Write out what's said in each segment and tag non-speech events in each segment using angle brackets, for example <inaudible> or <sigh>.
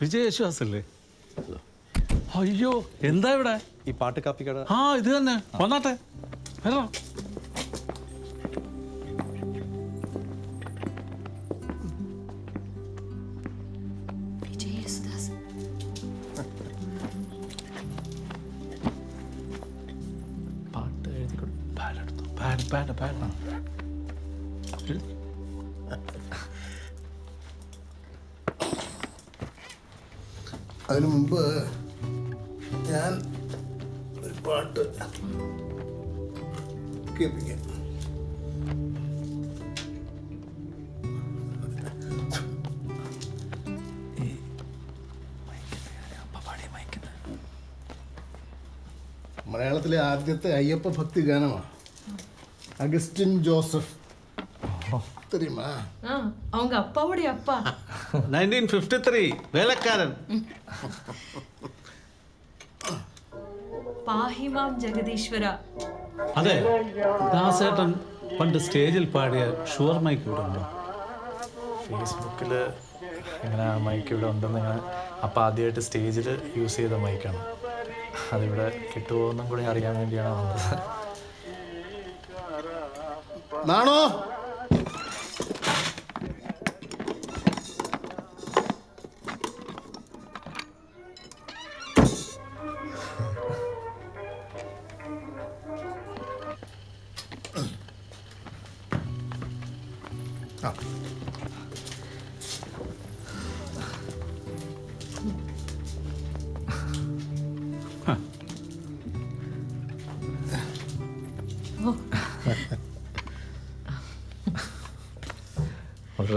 വിജയ അയ്യോ എന്താ ഇവിടെ? ഈ പാട്ട് കാപ്പി കട ആ ഇത് തന്നെ. വന്നാട്ടെ. യേശുദാസ് പാട്ട് എഴുതി. പാഡ് അതിനു മുമ്പ് ഞാൻ ഒരു പാട്ട് കേൾപ്പിക്കാം. മലയാളത്തിലെ ആദ്യത്തെ അയ്യപ്പ ഭക്തി ഗാനമാണ് അഗസ്റ്റിൻ ജോസഫ്. தெரியுமா ஆ அவங்க அப்பாவுடைய அப்பா നയൻറ്റീൻ ഫിഫ്റ്റി ത്രീ വേലക്കാരൻ പാഹിമാം ജഗദീശ്വര അതെ ദാസേട്ടൻ പണ്ട് സ്റ്റേജിൽ പാടിയ ഷുവർ മൈക്ക് ഇവിടെ ഉണ്ടോ ഫേസ്ബുക്കിൽ ഇങ്ങനെ ആ മൈക്ക് ഇവിടെ ഉണ്ടെന്ന് ഇങ്ങനെ അപ്പം ആദ്യമായിട്ട് സ്റ്റേജിൽ യൂസ് ചെയ്ത മൈക്കാണ് അതിവിടെ കിട്ടുമോ എന്നും കൂടി അറിയാൻ വേണ്ടിയാണ് വന്നത് നാണോ വളരെ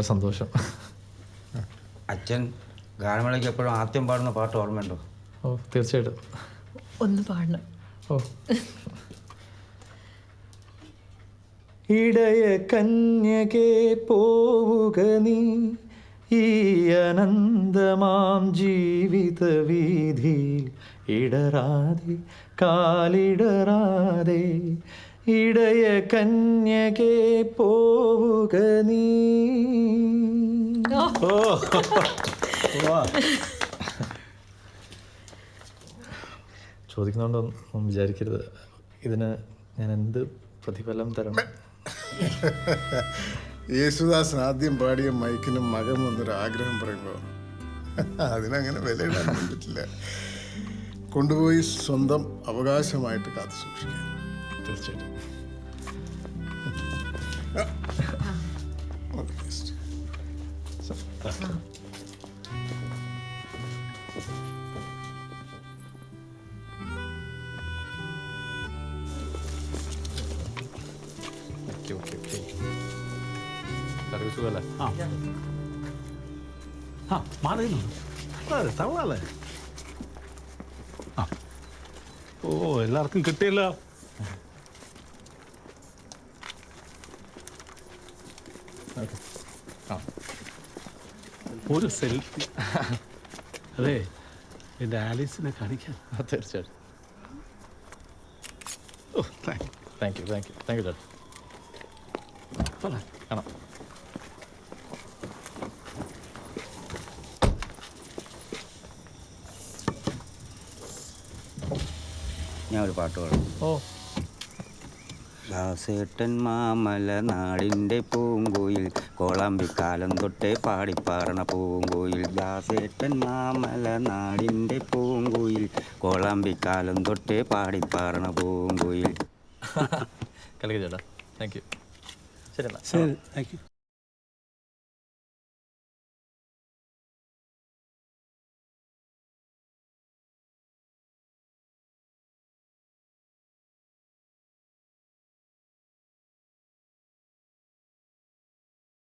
സന്തോഷം. അച്ഛൻ ഗാനമേളയ്ക്ക് എപ്പോഴും ആദ്യം പാടുന്ന പാട്ട് ഓർമ്മയുണ്ടോ? ഓ തീർച്ചയായിട്ടും. ഒന്ന് പാടണം. ഓ. ഇടയ കന്യകേ പോവുക നീ. ഈ അനന്തമാം ജീവിത വീതിയിൽ ഇടറാതെ കാലിടറാതെ ഇടയ കന്യകേ പോവുക നീ. ഓ. വിചാരിക്കരുത്. ഇതിന് ഞാൻ എന്ത് പ്രതിഫലം തരണം? <laughs> യേശുദാസ് ആദ്യം പാടിയ മൈക്കിന് മകം എന്നൊരു ആഗ്രഹം പറയുമ്പോൾ അതിനങ്ങനെ വിലയിടാൻ പറ്റില്ല കൊണ്ടുപോയി സ്വന്തം അവകാശമായിട്ട് കാത്തു സൂക്ഷിക്കാം തീർച്ചയായിട്ടും. എല്ലാവർക്കും സുഖമല്ലേ ആ. ആ മാറിയുന്നു അതെ തവളല്ലേ ആ. ഓ എല്ലാവർക്കും കിട്ടിയല്ലോ. ഒരു സെൽഫി. അതെ എന്റെ ആലീസിനെ കാണിക്കാൻ ആ, തീർച്ചയായിട്ടും. Thank you. Thank you thank you ചേട്ടാ. കാണാം. ഞാൻ ഒരു പാട്ട് പാടും. ഓ. ദാസേട്ടൻ മാമല നാടിന്റെ പൂങ്കോയിൽ കോളാമ്പിക്കാലം തൊട്ടേ പാടിപ്പാറണ പൂങ്കോയിൽ. ദാസേട്ടൻ മാമല നാടിന്റെ പൂങ്കോയിൽ കോളാമ്പിക്കാലം തൊട്ടേ പാടിപ്പാറണ പൂങ്കോയിൽ. <laughs> കളിക്കാം ചേട്ടാ. താങ്ക് യു ശരി എന്നാൽ ശരി താങ്ക് യു